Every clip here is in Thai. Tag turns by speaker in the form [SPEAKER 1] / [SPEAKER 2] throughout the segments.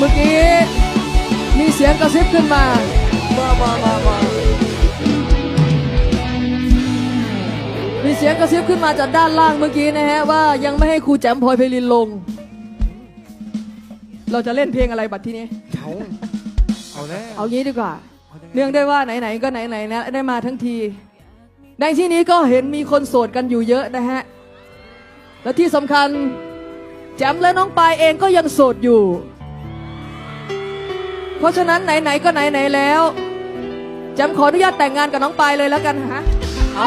[SPEAKER 1] เมื่อกี้ มีเสียงกระซิบขึ้นมา
[SPEAKER 2] มามามามา
[SPEAKER 1] มีเสียงกระซิบขึ้นมาจากด้านล่างเมื่อกี้นะฮะว่ายังไม่ให้ครูแจมพลอยไพลินลง เราจะเล่นเพลงอะไรบัดทีนี้
[SPEAKER 2] เอาเอาแล้ว
[SPEAKER 1] เอางี้ดีกว่า เนื่องด้วยว่าไหนๆก็ไหนๆนะได้มาทั้งที ในที่นี้ก็เห็นมีคนโสดกันอยู่เยอะนะฮะ และที่สำคัญแจมและน้องปายเองก็ยังโสดอยู่ เพราะฉะนั้นไหนๆก็ไหนๆแล้วแจมขออนุญาตแต่งงานกับน้องปายเลยแล้วกันฮะ
[SPEAKER 2] เอา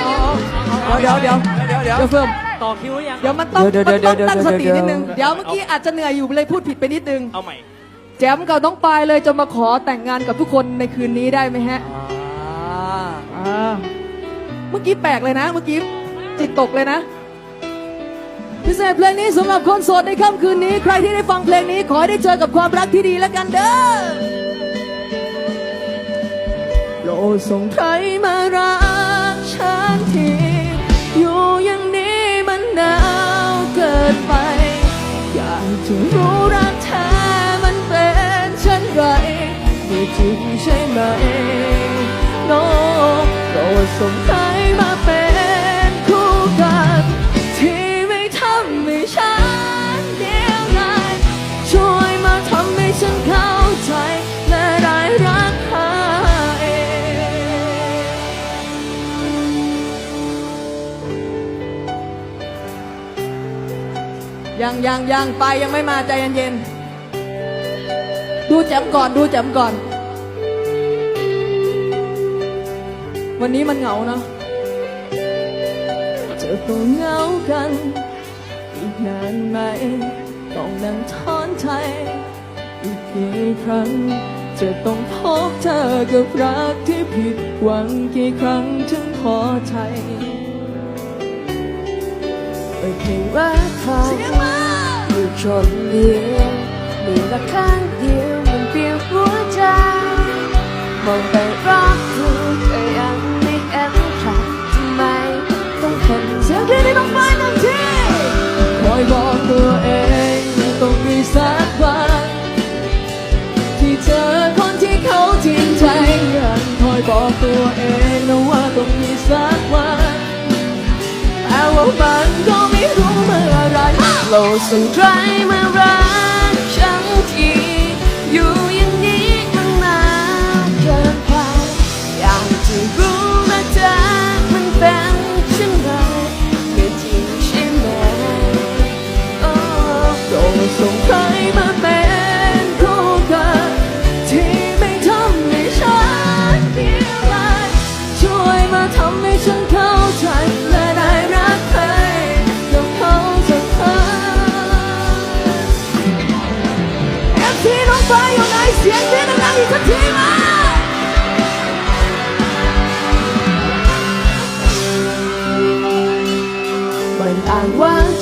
[SPEAKER 2] เอา
[SPEAKER 1] เดี๋ยวเดี๋ยวเดี๋ยว
[SPEAKER 2] เดี๋ยว
[SPEAKER 1] เดี๋ยวเพิ่ม
[SPEAKER 3] ต่อคิวหรือยัง
[SPEAKER 1] เดี๋ยวมันต้อง
[SPEAKER 2] เดี๋ยว
[SPEAKER 1] มัน
[SPEAKER 2] เดี๋
[SPEAKER 1] ต้
[SPEAKER 2] ย
[SPEAKER 1] อ
[SPEAKER 2] ว
[SPEAKER 1] งตั้ง
[SPEAKER 2] เดี๋ยว
[SPEAKER 1] สติ
[SPEAKER 2] เดี๋ยว
[SPEAKER 1] นิดนึงเดี๋ยวเมื่อกี้อาจจะเหนื่อยอยู่เลยพูดผิดไปนิดนึง
[SPEAKER 3] เอาใหม่
[SPEAKER 1] แจมกับน้องปายเลยจะมาขอแต่งงานกับทุกคนในคืนนี้ได้ไหมฮะ
[SPEAKER 2] อ่า
[SPEAKER 1] เมื่อกี้แปลกเลยนะ เมื่อกี้จิตตกเลยนะ พิเศษเพลงนี้สำหรับคนโสดในค่ำคืนนี้ ใครที่ได้ฟังเพลงนี้ขอให้ได้เจอกับความรักที่ดีแล้วกันเด้อ ส่งใครมารักฉันทีอยู่อย่างนี้มันหนาวเกินไป อยากจะรู้รักแท้มันเป็นเช่นไรไม่จริงใช่ไหมโน้โปรดส่งใครมาเป็นคู่กัน ที่ไม่ทำให้ฉันเดียวดายช่วยมาทำให้ฉันเข้า ยังยังยังไปยังไม่มาใจเย็นๆดูแจมก่อนดูแจมก่อน วันนี้มันเหงาเนาะจะต้องเหงากัน อีกนานไหมต้องนั่งทอนใจอีกกี่ครั้งจะต้องพบเจอกับรักที่ผิดหวังกี่ครั้งถึงพอใจเปิ
[SPEAKER 4] ชนเดียวมีรักข้างเดียวมันเปลี่ยวหัวใจ มองไปรอบดูก็ยังไม่เห็นใครทำไม ต้องเป็น
[SPEAKER 1] เสียงที่ได้ต้องไปทันทีคอยบอกตัวเองต้องมีสักวันที่เจอคนที่เขาจริงใจกันคอยบอกตัวเองนะว่าต้องมีสักวันแต่ว่ามันก็ไม่รู้เมื่อไร
[SPEAKER 4] โลกส่ง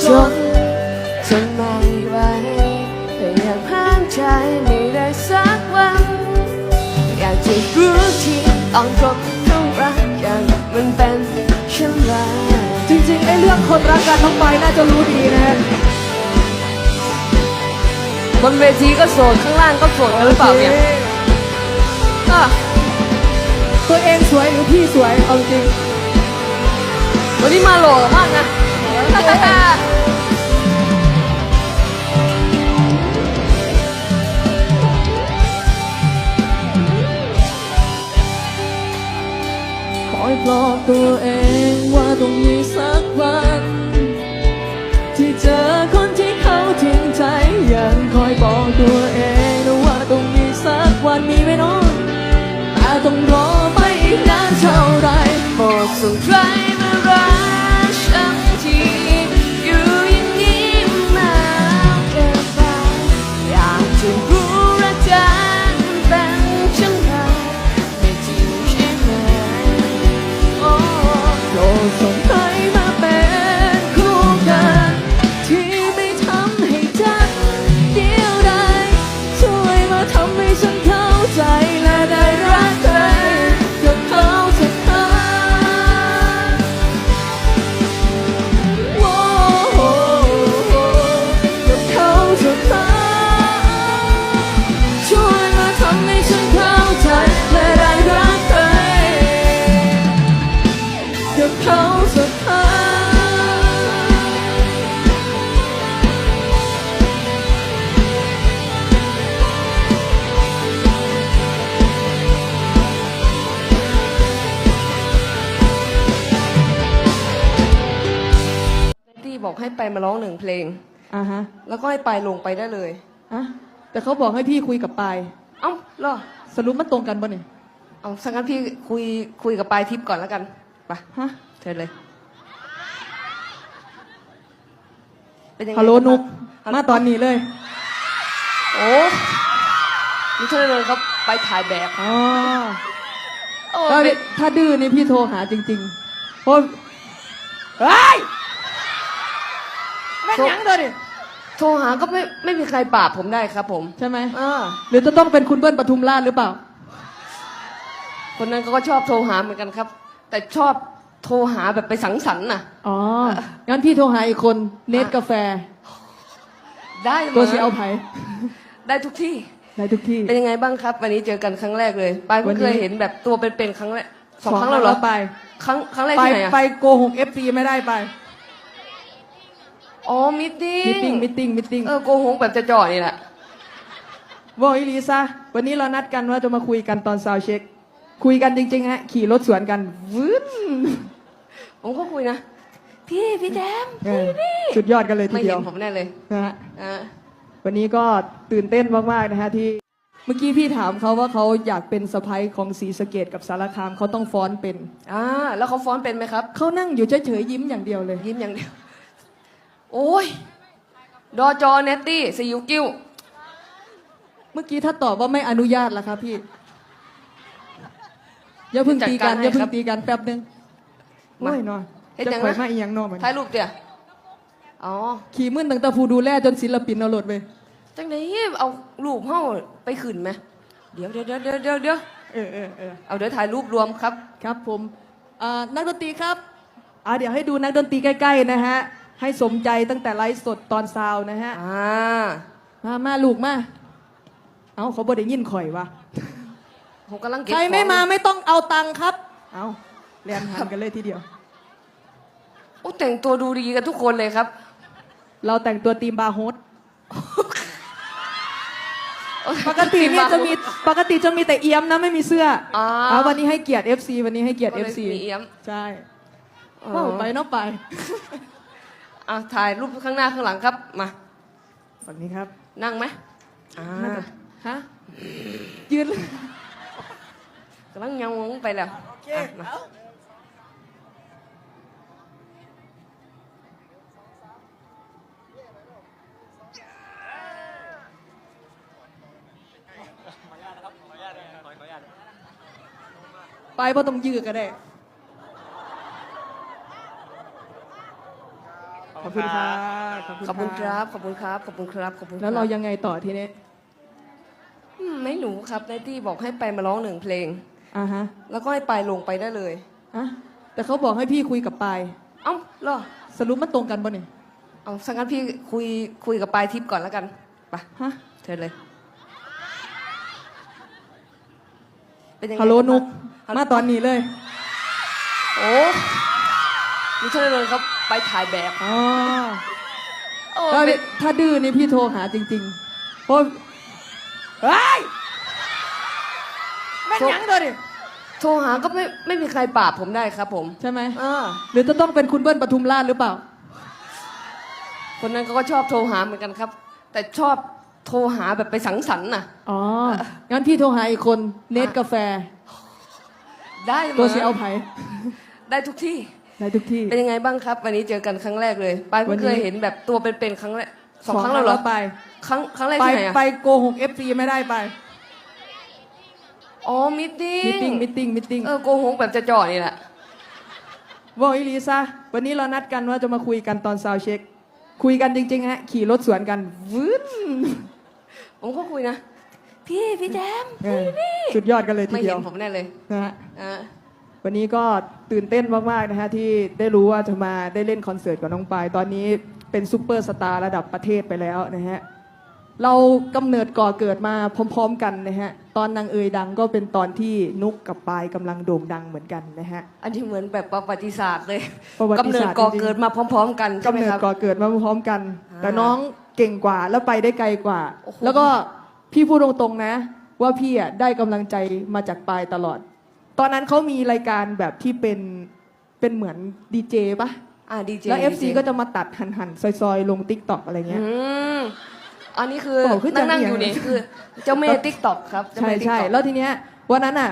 [SPEAKER 4] จนจ
[SPEAKER 1] นไม่ไห
[SPEAKER 4] วพยายามห้ามใจไม่ได้สักวัน อยากจะรู้ที่ต้องจบต้องรักอย่างมันเป็นเช่นไร
[SPEAKER 1] จริงๆไอ้เรื่องคนรักกันน้องไปน่าจะรู้ดีนะฮะ
[SPEAKER 4] บนเวทีก็โสดข้างล่างก็โสดกันหรือเปล่าเนี่ยอะ
[SPEAKER 1] ตัวเองสวยหรือพี่สวยเอาจริง
[SPEAKER 4] วันนี้มาหล่อมากนะ
[SPEAKER 1] คอยปลอบตัวเองว่าต้องมีสักวัน ที่เจอคนที่เขาจริงใจยังคอยบอกตัวเองนะว่าต้องมีสักวันมีไหมน้องแต่ต้องรอไปอีกนานเท่าไร
[SPEAKER 4] โปรดส่งคร บอกให้ไปมาร้องหนึ่งเพลง
[SPEAKER 1] อ่าฮะ
[SPEAKER 4] แล้วก็ให้ไปลงไปได้เลย
[SPEAKER 1] อะแต่เขาบอกให้พี่คุยกับปาย
[SPEAKER 4] เอ้าเหรอ
[SPEAKER 1] สรุปมันตรงกันปะเนี่ย
[SPEAKER 4] เอาสักงั้นพี่คุยคุยกับปลายทิพย์ก่อนแล้วกันไป
[SPEAKER 1] ฮะ
[SPEAKER 4] เชิญเลยเป็นยังไง
[SPEAKER 1] ฮัลโหลนุก
[SPEAKER 4] ฮัลโหล
[SPEAKER 1] มาตอนนี้เลย
[SPEAKER 4] โอ้นี่เชิญเลยครับไปถ่ายแบบ
[SPEAKER 1] อ๋อ
[SPEAKER 4] โอ้
[SPEAKER 1] ถ้า
[SPEAKER 4] เป็น
[SPEAKER 1] ถ้าดื้อนี่พี่โทรหาจริงๆเพราะเฮ้ย แม่นยังตัวดิ
[SPEAKER 4] โทรหาก็ไม่ไม่มีใครปราบผมได้ครับ ผม
[SPEAKER 1] ใช่ไหม
[SPEAKER 4] อ่า
[SPEAKER 1] หรือจะต้องเป็นคุณเบิ้ลปทุมราชหรือเปล่า
[SPEAKER 4] คนนั้นเขาก็ชอบโทรหาเหมือนกันครับ แต่ชอบโทรหาแบบไปสังสรรค์น่ะ
[SPEAKER 1] อ๋อ งั้นพี่โทรหาอีกคน เนตกาแฟ
[SPEAKER 4] ได้
[SPEAKER 1] ตัว
[SPEAKER 4] มา
[SPEAKER 1] สีเอาไผ่
[SPEAKER 4] ได้ทุกที่
[SPEAKER 1] ได้ทุกที่
[SPEAKER 4] เป็นยังไงบ้างครับ วันนี้เจอกันครั้งแรกเลยปาย
[SPEAKER 1] วั
[SPEAKER 4] เพิ่
[SPEAKER 1] น
[SPEAKER 4] ง
[SPEAKER 1] นี้
[SPEAKER 4] เคยเห็นแบบตัวเป็นๆครั้งแรกสองครั้งแล้วเหรอ
[SPEAKER 1] ไป
[SPEAKER 4] ครั้งครั้งแรก
[SPEAKER 1] ไป
[SPEAKER 4] ที่ไหนอะ
[SPEAKER 1] ไปโกหกเอฟซีไม่ได้ไป
[SPEAKER 4] อ๋อมิตติ้
[SPEAKER 1] มิทติ้ง
[SPEAKER 4] ง
[SPEAKER 1] มิทติ้งมิทติ้ง
[SPEAKER 4] เออโกหกแบบจะจ่อนี่แหละ
[SPEAKER 1] บอกอีลีซะวันนี้เรานัดกันว่าจะมาคุยกันตอนซาวเช็ค คุยกันจริงๆฮะ ขี่รถสวนกันวื้น
[SPEAKER 4] ผมก็คุยนะ พี่พี่แจม
[SPEAKER 1] เออ
[SPEAKER 4] พี่
[SPEAKER 1] สุดยอดกันเลยที
[SPEAKER 4] ไม่
[SPEAKER 1] เดี
[SPEAKER 4] เห็
[SPEAKER 1] ยวน
[SPEAKER 4] ผมแน่เลย
[SPEAKER 1] นะฮะ
[SPEAKER 4] อ่า
[SPEAKER 1] วันนี้ก็ตื่นเต้นมากๆนะฮะที่เมื่อกี้พี่ถามเขาว่าเขาอยากเป็นสะพ้ยของศรีสะเกดกับสารคามเขาต้องฟ้อนเป็น
[SPEAKER 4] อ่าแล้วเขาฟ้อนเป็นไหมครับ
[SPEAKER 1] เขานั่งอยู่เฉยๆยิ้มอย่างเดียวเลย
[SPEAKER 4] ยิ้มอย่างเดียว โอ้ย ดอจอเนตตี้ซียูกิ้ว
[SPEAKER 1] เมื่อกี้ถ้าตอบว่าไม่อนุญาตล่ะครับพี่ อย่าเพิ่งตีกัน
[SPEAKER 4] จัดการให้
[SPEAKER 1] อย่าเพิ่
[SPEAKER 4] ครั
[SPEAKER 1] ง
[SPEAKER 4] บ
[SPEAKER 1] ตีกันแป๊บนึง
[SPEAKER 4] มา
[SPEAKER 1] โอ้ยเนาะ
[SPEAKER 4] เฮ็ด
[SPEAKER 1] จะ
[SPEAKER 4] หยัง
[SPEAKER 1] ข่อย
[SPEAKER 4] นะ
[SPEAKER 1] มาอีหยังเนอมัน
[SPEAKER 4] ถ่ายรูปเดี๋ยวอ๋อ
[SPEAKER 1] ขี่มึนตั้งแต่ผู้ดูแลจนศิลปินเอาโหลดไป
[SPEAKER 4] จังไหนเอารูปเฮ้าไปขึ้นไหมเดี๋ยวเดี๋ยวเดี๋ยวเดี๋ยวเดี๋ยวเดี๋ยว
[SPEAKER 1] เออเออเออ
[SPEAKER 4] เอาเดี๋ยวถ่ายรูปรวมครับ
[SPEAKER 1] ครับผมอ่านักดนตรีครับอ่าเดี๋ยวให้ดูนักดนตรีใกล้ๆนะฮะ ให้สมใจตั้งแต่ไลฟ์สดตอนซาวนะฮะ
[SPEAKER 4] อ่า
[SPEAKER 1] มามาลูกมา เอาเขาบ่ได้ยินข่อยวะ
[SPEAKER 4] ผมกำลังเก็บ
[SPEAKER 1] ใครไม่
[SPEAKER 4] ของ
[SPEAKER 1] มาไม่ต้องเอาตังค์ครับ เอาเรียนหันกันเลยทีเดียว
[SPEAKER 4] โอ้แต่งตัวดูดีกันทุกคนเลยครับ
[SPEAKER 1] เราแต่งตัวทีมบาร์โฮสปกติเนี่ยจะมีปกติจะมีแต่เอี้ยมนะไม่มีเสื้อ
[SPEAKER 4] อ่า
[SPEAKER 1] อ่าวันนี้ให้เกียรติ FC วันนี้ให้เกียรติ
[SPEAKER 4] ก็เลย
[SPEAKER 1] FC
[SPEAKER 4] มีเอี้ยม
[SPEAKER 1] ใช่
[SPEAKER 4] อ๋อ
[SPEAKER 1] ว่าไปเนอกไป
[SPEAKER 4] อะถ่ายรูปข้างหน้าข้างหลังครับ มา
[SPEAKER 1] ฝั่งนี้ครับ
[SPEAKER 4] นั่งไหมอ่า
[SPEAKER 1] ฮะ ยืน
[SPEAKER 4] กำลังยังงงไปแล้วอะมา
[SPEAKER 1] ไปเพราะต้องยืดก็ได้ ขอบคุณครับ
[SPEAKER 4] ขอบคุณครับ ขอบคุณครับ ขอบคุณครับขอบคุณคบ
[SPEAKER 1] แล้วเรายังไงต่อทีนี้
[SPEAKER 4] อืมไม่รู้ครับนายตี้บอกให้ไปมาร้องหนึ่งเพลง
[SPEAKER 1] อ่าฮะ
[SPEAKER 4] แล้วก็ให้ไปลงไปได้เลย
[SPEAKER 1] อะแต่เขาบอกให้พี่คุยกับปาย
[SPEAKER 4] เอ้าเหรอ
[SPEAKER 1] สรุปมันตรงกันปะเนี่ย
[SPEAKER 4] เอาสักงั้นพี่คุยคุยกับปลายทิพย์ก่อนแล้วกันไป
[SPEAKER 1] ฮะ
[SPEAKER 4] เชิญเลย เป็นยังไง
[SPEAKER 1] ฮัลโหลนุก
[SPEAKER 4] ฮัลโหล
[SPEAKER 1] มาตอนนี้เลย
[SPEAKER 4] โอ้นี่เชิญเลยครับ ไปถ่ายแบบ
[SPEAKER 1] อ๋อ
[SPEAKER 4] โอ้
[SPEAKER 1] ถ้า
[SPEAKER 4] เป็น
[SPEAKER 1] ถ้าดื้อนี่พี่โทรหาจริงๆเพราะเฮ้ยแม่นยังตัวดิ
[SPEAKER 4] โทรหาก็ไม่ไม่มีใครปราบผมได้ครับ ผม
[SPEAKER 1] ใช่ไหม
[SPEAKER 4] อ่า
[SPEAKER 1] หรือจะต้องเป็นคุณเบิ้ลปทุมราชหรือเปล่า
[SPEAKER 4] คนนั้นเขาก็ชอบโทรหาเหมือนกันครับ แต่ชอบโทรหาแบบไปสังสรรค์น่ะ
[SPEAKER 1] อ๋อ งั้นพี่โทรหาอีกคน เนตกาแฟ
[SPEAKER 4] ได้
[SPEAKER 1] ตัว
[SPEAKER 4] มา
[SPEAKER 1] สีเอาไผ่
[SPEAKER 4] ได้ทุกที่
[SPEAKER 1] ได้ทุกที่
[SPEAKER 4] เป็นยังไงบ้างครับ วันนี้เจอกันครั้งแรกเลยปายเพิ่ง
[SPEAKER 1] วันนี้
[SPEAKER 4] เคยเห็นแบบตัวเป็นๆครั้งแรกสองครั้งแล้วเหรอ
[SPEAKER 1] ไป
[SPEAKER 4] ครั้งครั้งแรก
[SPEAKER 1] ไป
[SPEAKER 4] ที่ไหนอะ
[SPEAKER 1] ไปโกหกเอฟซีไม่ได้ไป
[SPEAKER 4] อ๋อมิตติ้
[SPEAKER 1] มิทติ้งมิทติ้งมิทติ้ง
[SPEAKER 4] เออโกหกแบบจะจ่อนี่แหละ
[SPEAKER 1] บอกอีลีซะวันนี้เรานัดกันว่าจะมาคุยกันตอนซาวเช็ค คุยกันจริงๆฮะขี่รถสวนกันวื้น
[SPEAKER 4] ผมก็คุยนะ พี่พี่แจม
[SPEAKER 1] เออสุดยอดกันเลยที
[SPEAKER 4] ไม่
[SPEAKER 1] เดี
[SPEAKER 4] เห็
[SPEAKER 1] ยวน
[SPEAKER 4] ผมแน่เลย
[SPEAKER 1] นะฮะ
[SPEAKER 4] อ่า
[SPEAKER 1] วันนี้ก็ตื่นเต้นมากๆนะฮะที่ได้รู้ว่าจะมาได้เล่นคอนเสิร์ตกับน้องปาย ตอนนี้เป็นซูเปอร์สตาร์ระดับประเทศไปแล้วนะฮะเรากำเนิดก่อเกิดมาพร้อม ๆ กันนะฮะตอนนางเอยดังก็เป็นตอนที่นุกกับปายกำลังโด่งดังเหมือนกันนะฮะ
[SPEAKER 4] อันนี้เหมือนแบบประวัติศาสตร์เลย
[SPEAKER 1] ประวัติศาสตร์
[SPEAKER 4] กำเนิดก่อ
[SPEAKER 1] จริงๆ
[SPEAKER 4] เกิดมาพร้อม ๆ กันใช่ไหม
[SPEAKER 1] กำเนิ
[SPEAKER 4] ค
[SPEAKER 1] ด
[SPEAKER 4] รับ
[SPEAKER 1] ก่อเกิดมาพร้อมๆกัน
[SPEAKER 4] อ่า
[SPEAKER 1] แต่น้องเก่งกว่าแล้วไปได้ไกลกว่า
[SPEAKER 4] โอ้โห
[SPEAKER 1] แล้วก็พี่พูดตรงๆนะ ว่าพี่อะได้กำลังใจมาจากปายตลอด ตอนนั้นเขามีรายการแบบที่เป็นเป็นเหมือนดีเจปะ
[SPEAKER 4] อ่าดีเจ
[SPEAKER 1] แล้ว FC ก็จะมาตัดหั่นๆซอยๆ ลงติ๊กต็อกอะไรเงี้ย
[SPEAKER 4] อืมอันนี้คือ
[SPEAKER 1] โอ้คือจะ
[SPEAKER 4] นั่งๆ
[SPEAKER 1] เอียง
[SPEAKER 4] อยู่นี่คือเจ้าแม่ติ๊กต็อกครับเจ้า
[SPEAKER 1] ใช่
[SPEAKER 4] แม่
[SPEAKER 1] ใช่
[SPEAKER 4] TikTok
[SPEAKER 1] แล้วทีเนี้ยวันนั้นอะ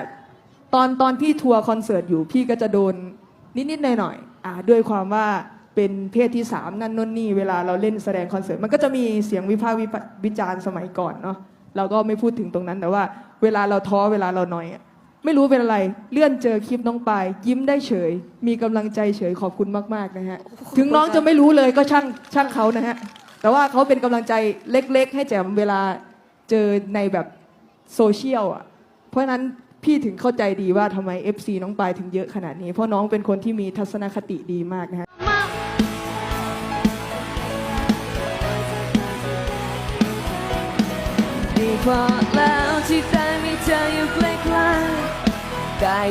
[SPEAKER 1] ตอนตอนพี่ทัวร์คอนเสิร์ตอยู่พี่ก็จะโดนนิดๆหน่อยๆอ่าด้วยความว่าเป็นเพศที่สามนั่นนู่นนี่เวลาเราเล่นแสดงคอนเสิร์ตมันก็จะมีเสียงวิพากษ์วิพากษ์วิจารณ์สมัยก่อนเนาะเราก็ไม่พูดถึงตรงนั้นแต่ว่า เวลาเราท้อเวลาเราหน่อยอะ ไม่รู้เป็นอะไร เลื่อนเจอคลิปน้องปาย ยิ้มได้เฉย มีกำลังใจเฉยขอบคุณมากๆนะฮะ ถึงน้องจะไม่รู้เลยก็ช่างช่างเขานะฮะ แต่ว่าเขาเป็นกำลังใจเล็กๆ ให้แจมเวลาเจอในแบบโซเชียลอะ เพราะฉะนั้นพี่ถึงเข้าใจดีว่าทำไม FC น้องปายถึงเยอะขนาดนี้ เพราะน้องเป็นคนที่มีทัศนคติดีมากนะฮะ
[SPEAKER 4] ดีพอแล้วที่ได้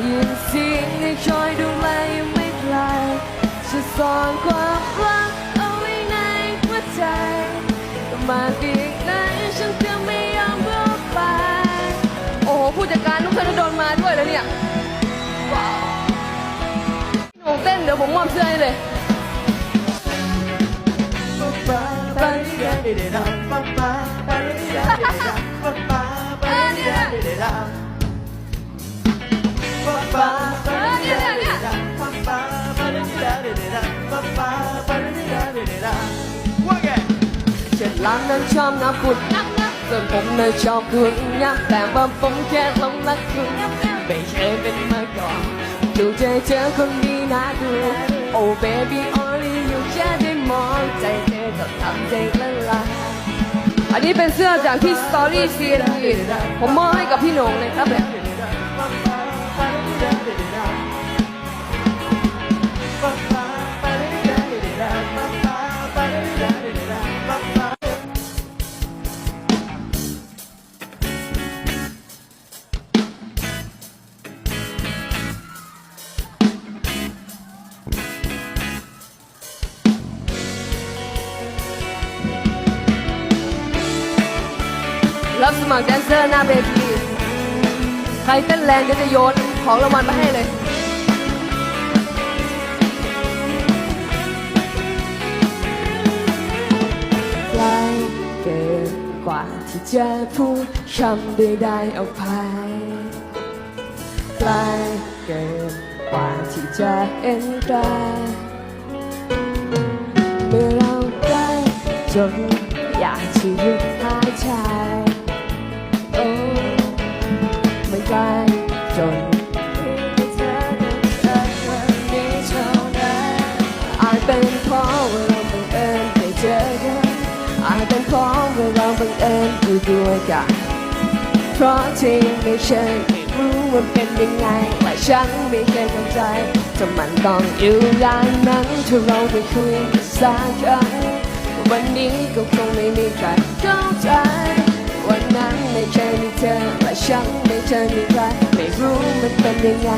[SPEAKER 4] ยินเสียงให้คอยดูแลยังไม่ไกลจะซ่อนความรักเอาไว้ในหัวใจมาเพีไหนฉันจะไม่ยอมบอกไป โอ้โหผู้จัดการนุ๊กธนดลมาด้วยแล้วเนี่ยว้าวหนูเต้นเดี๋ยวผมมอบเสื้อให้เลย เจ็ดล้านนั้นชอบนับคุณส่วนผมนั้นชอบคุณยักแต่ว่าผมแค่หลงรักคุณไม่เคยเป็นมาก่อนดูใจเจอคนดีน่าดู Oh baby only you แค่ได้มองใจเธอก็ทำใจละลายอันนี้เป็นเสื้อจากที่ Story CNT ผมมอบให้กับพี่หนงเลยครับ รับสมัครแดนเซอร์หน้าเวที ใครเต้นแรงเดี๋ยวจะโยนของรางวัลมาให้เลย ล้เกินกว่าที่จะพูดคำใดๆออกไปใกล้เกินกว่าที่จะเอ็นใจเมื่อเราใกล้จนอยากจะหยุดหายใจโอ้ไม่ใกล อยู่ด้วยกันเพราะเธอยังไม่ใช่ไม่รู้ว่าเป็นยังไงและฉันไม่เคยเข้าใจถ้ามันต้องอยู่อย่างนั้นถ้าเราไม่คุยกันสักครั้งวันนี้ก็คงไม่มีใครเข้าใจวันนั้นไม่ใช่มีเธอและฉันไม่ใช่มีใครไม่รู้มันเป็นยังไง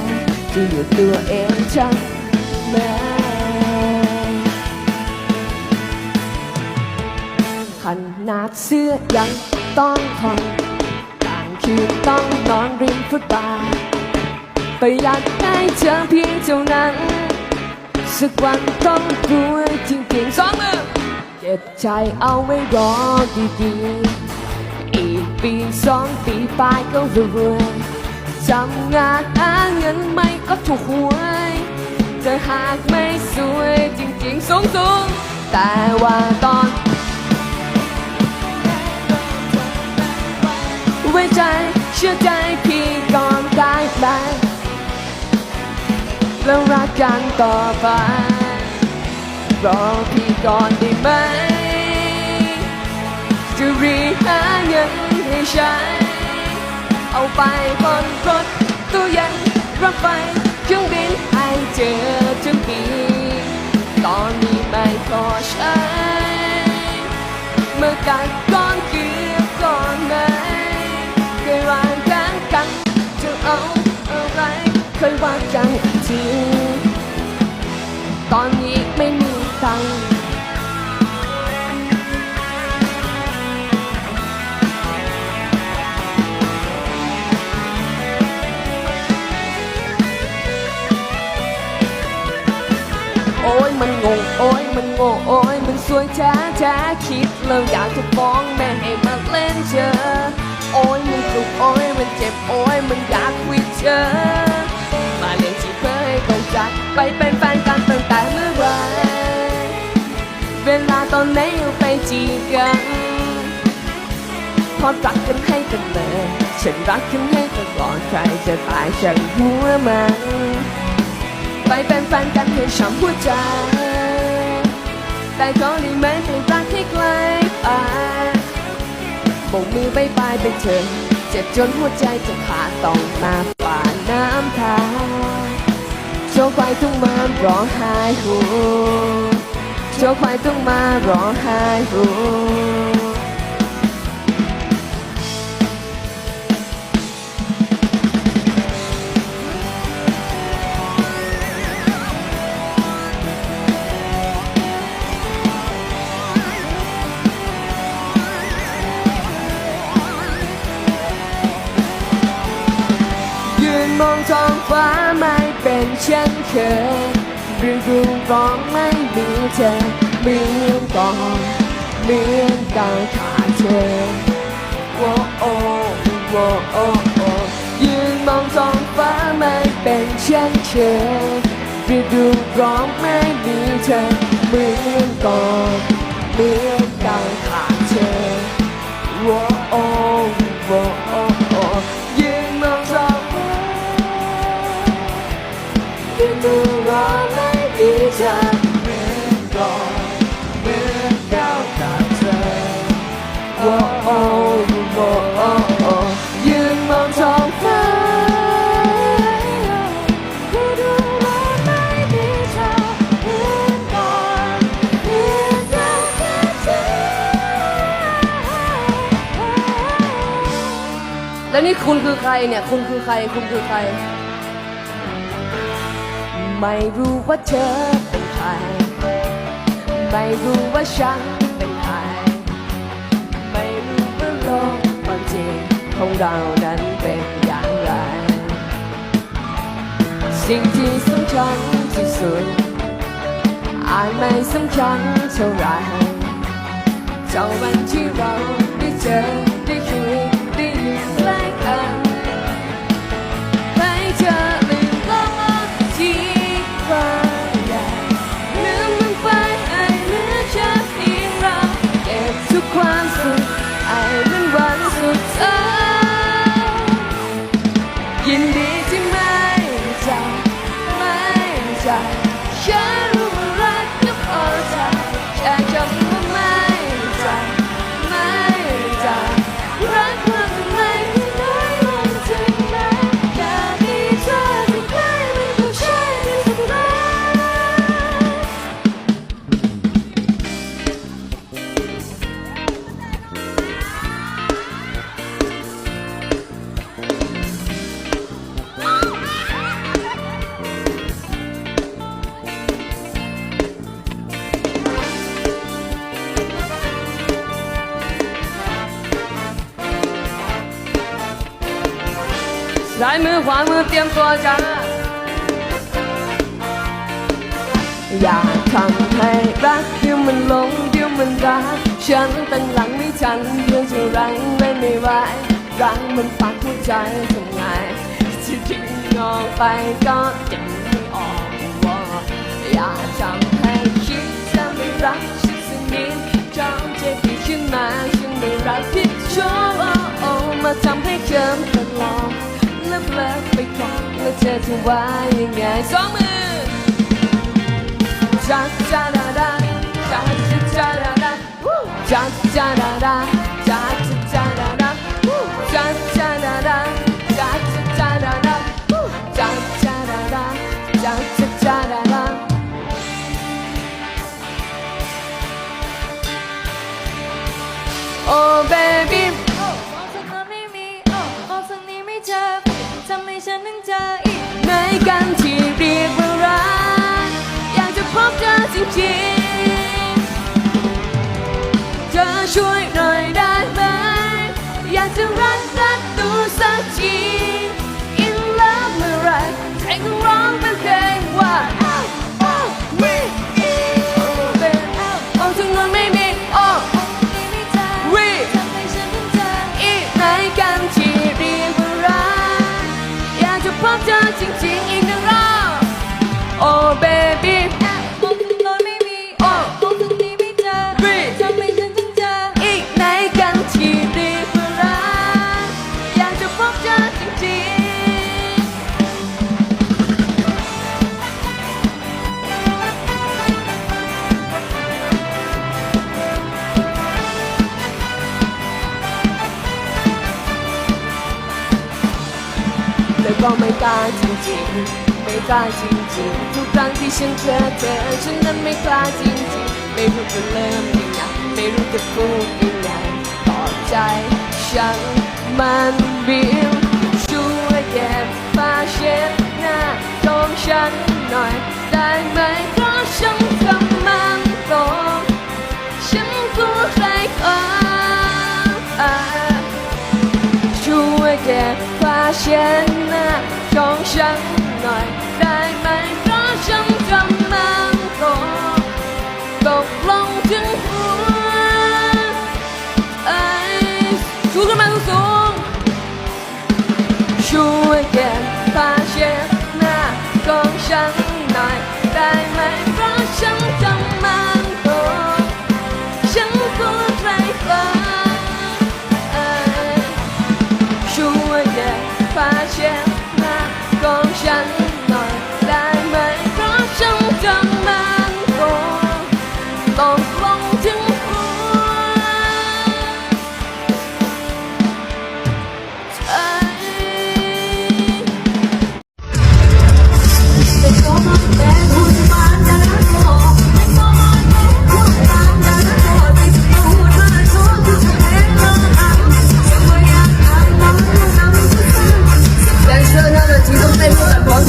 [SPEAKER 4] จะอยู่ตัวเองทั้งแม้ขนาดเสื้อยัง ต้องทนต่างคืนต้องนอนริมฟุตบาทประหยัดให้เธอเพียงเท่านั้น สักวันต้องป่วยจริงๆสองมือเก็บใจเอาไว้รอดีๆ อีกปีสองปีไปก็รวยทำงานหาเงินไม่ก็ถูกหวยจะหากไม่สวยจริงๆสูงสูงๆแต่ว่าตอน ไว้ใจเชื่อใจพี่ก่อนได้ไหมแล้วรักกันต่อไปรอพี่ก่อนได้ไหม จะรีหาเงินให้ใช้เอาไปบนรถตู้เย็นรถไฟเครื่องบินให้เจอทั้งปีตอนนี้ไม่พอใช้เมื่อกันก้อนกลื เคยว่ากันอีกทีตอนนี้ไม่มีตังโอ้ยมันงง โอ้ยมันโง่โอ้ยมันสวยจ้าจ้าคิดแล้วอยากจะฟ้องแม่ให้มาเล่นเชอโอ้ยมันจุกโอ้ยมันเจ็บ โอ้ยมันอยากวิดเชอ ให้เข้าใจไปเป็นแฟนกันตั้งแต่เมื่อไรเวลาตอนไหนเอาไปจีบกันพอรักกันให้กันเลยฉันรักกันให้กันก่อนใครจะตายฉันหัวมันไปเป็นแฟนกันให้ช้ำหัวใจ แต่ก็ได้ไหมไปรักให้ไกลไปโบกมือบายบายไปเถอะเจ็บจนหัวใจจะขาดต้องมาป่าน้ำตา โชคควายต้องมาร้องไห้หูโชคควายต้องมาร้องไห้หูยืนมองท้องฟ้าไม่เป็น เช่นเคยฤดูร้องไม่มีเธอเหมือนก่อนเหมือนการขาดเธอโอ้โอ้โอ้โอ้โอ้ยืนมองท้องฟ้าไม่เป็นเช่นเคยฤดูร้องไม่มีเธอเหมือนก่อนเหมือนการขาดเธอโอ้โอ้โอ้ ยืนดูรอไม่มีเธอเหมือนก่อนเหมือนก้าวขาดเธอโอ้โอ้โอ้โอ้โอ้ยืนมองท้องฟ้ายืนดูรอไม่มีเธอเหมือนก่อนเหมือนก้าวขาดเธอแล้วนี่คุณคือใครเนี่ย คุณคือใคร คุณคือใคร ไม่รู้ว่าเธอเป็นใคร ไม่รู้ว่าฉันเป็นใคร ไม่รู้ว่าโลกความจริงของเรานั้นเป็นอย่างไร สิ่งที่สำคัญที่สุดอาจไม่สำคัญเท่าไรเจ้าวันที่เราได้เจอได้คุยได้อยู่ใกล้กันายมือขวามือเตรียมตัวจ้า อย่าทำให้รักเดี๋ยวมันหลงเดี๋ยวมันรัก ฉันตั้งหลังไม่ทันเรื่องจะรังไม่ไม่ไหวรังมันปักหัวใจทำไงที่ทิ้งออกไปก็ยังไม่ออกว่าอย่าทำให้คิดจะไม่รักฉันสักนิดจอมเจ็บที่ขึ้นมาฉันไม่รักผิดชอบโอ้โอ้มาทำให้เคิมตลอด จะว่ายังไงสองมือ Ja ja da da, ja ja ja da da, ja ja da da, ja ja ja
[SPEAKER 1] จ
[SPEAKER 4] ริงเธอช่วยหน่อยได้ไหม อยากจะรักรักตัวสักที
[SPEAKER 1] แล้
[SPEAKER 4] วก็ไม่กล้าจริงๆไม่กล้าจริงๆทุกครั้งที่ฉันเจอเธอฉันนั้นไม่กล้าจริงๆ ไม่รู้จะเริ่มยังไงไม่รู้จะพูดยังไงต่อใจฉันมันบิวช่วยเก็บผ้าเช็ดหน้าของฉันหน่อยได้ไหมเพราะฉันกำลังตกฉันกลัวใครเขาอ่าช่วยเก็บ ผ้าเช็ดหน้าของฉันห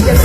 [SPEAKER 4] Yes.